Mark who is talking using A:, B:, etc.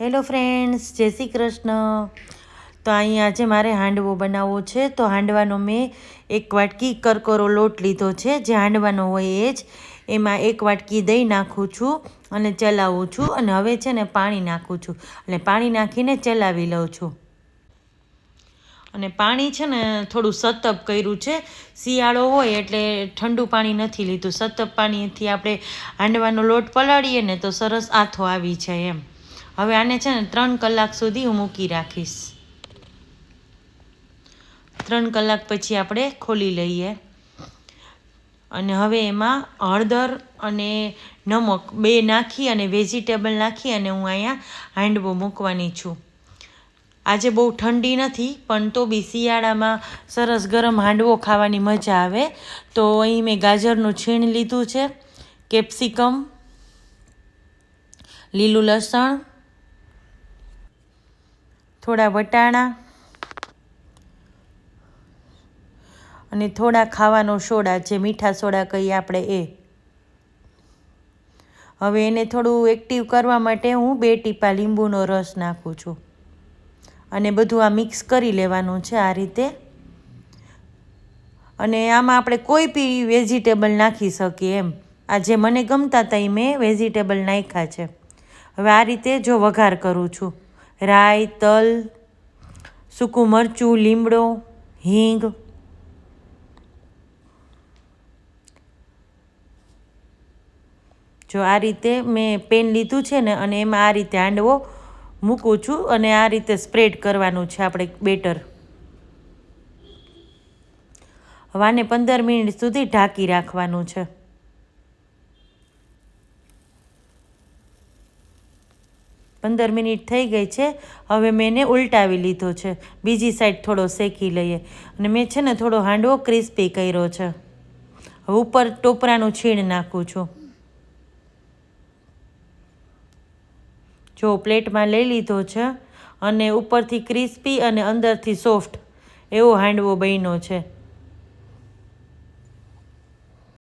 A: Hello friends જય શ્રી કૃષ્ણ. તો અહીં આજે મારે હાંડવો બનાવવો છે. તો હાંડવાનો મેં એક વાટકી કરકરો લોટ લીધો છે. જે હાંડવાનો હોય એ જ. એમાં એક વાટકી દહીં નાખું છું અને ચલાવું છું અને હવે છે ને પાણી નાખું છું. એટલે પાણી નાખીને ચલાવી લઉં છું. અને પાણી છે ને થોડું સતપ કર્યું છે. શિયાળો હોય એટલે ઠંડુ પાણી નથી લીધું. સતપ પાણીથી આપણે હાંડવાનો લોટ પલાળીએ ને તો સરસ આથો આવી જાય એમ. હવે આને છે ને ત્રણ કલાક સુધી હું મૂકી રાખીશ. ત્રણ કલાક પછી આપણે ખોલી લઈએ. અને હવે એમાં હળદર અને નમક બે નાખી અને વેજીટેબલ નાખી અને હું અહીંયા હાંડવો મૂકવાની છું. આજે બહુ ઠંડી નથી, પણ તો બી શિયાળામાં સરસ ગરમ હાંડવો ખાવાની મજા આવે. તો અહીં મેં ગાજરનું છીણ લીધું છે, કેપ્સિકમ, લીલું લસણ થોડા વટાણા અને થોડા ખાવાનો સોડા, જે મીઠા સોડા કહીએ આપણે એ. હવે એને થોડું એક્ટિવ કરવા માટે હું બે ટીપા લીંબુનો રસ નાખું છું. અને બધું આ મિક્સ કરી લેવાનું છે આ રીતે. અને આમાં આપણે કોઈ બી વેજીટેબલ નાખી શકીએ એમ. આ જે મને ગમતા હતા એ મેં વેજીટેબલ નાખ્યા છે. હવે આ રીતે જો વઘાર કરું છું. રાઈ, તલ, સૂકું મરચું, લીમડો, હિંગ. જો આ રીતે મેં પેન લીધું છે ને અને એમાં આ રીતે હાંડવો મૂકું છું અને આ રીતે સ્પ્રેડ કરવાનું છે આપણે બેટર. હવે આને પંદર મિનિટ સુધી ઢાંકી રાખવાનું છે. પંદર મિનિટ થઈ ગઈ છે. હવે મેં એને ઉલટાવી લીધો છે. બીજી સાઈડ થોડો શેકી લઈએ. અને મેં છે ને થોડો હાંડવો ક્રિસ્પી કર્યો છે. હવે ઉપર ટોપરાનું છીણ નાખું છું. જો પ્લેટમાં લઈ લીધો છે અને ઉપરથી ક્રિસ્પી અને અંદરથી સોફ્ટ એવો હાંડવો બન્યો છે.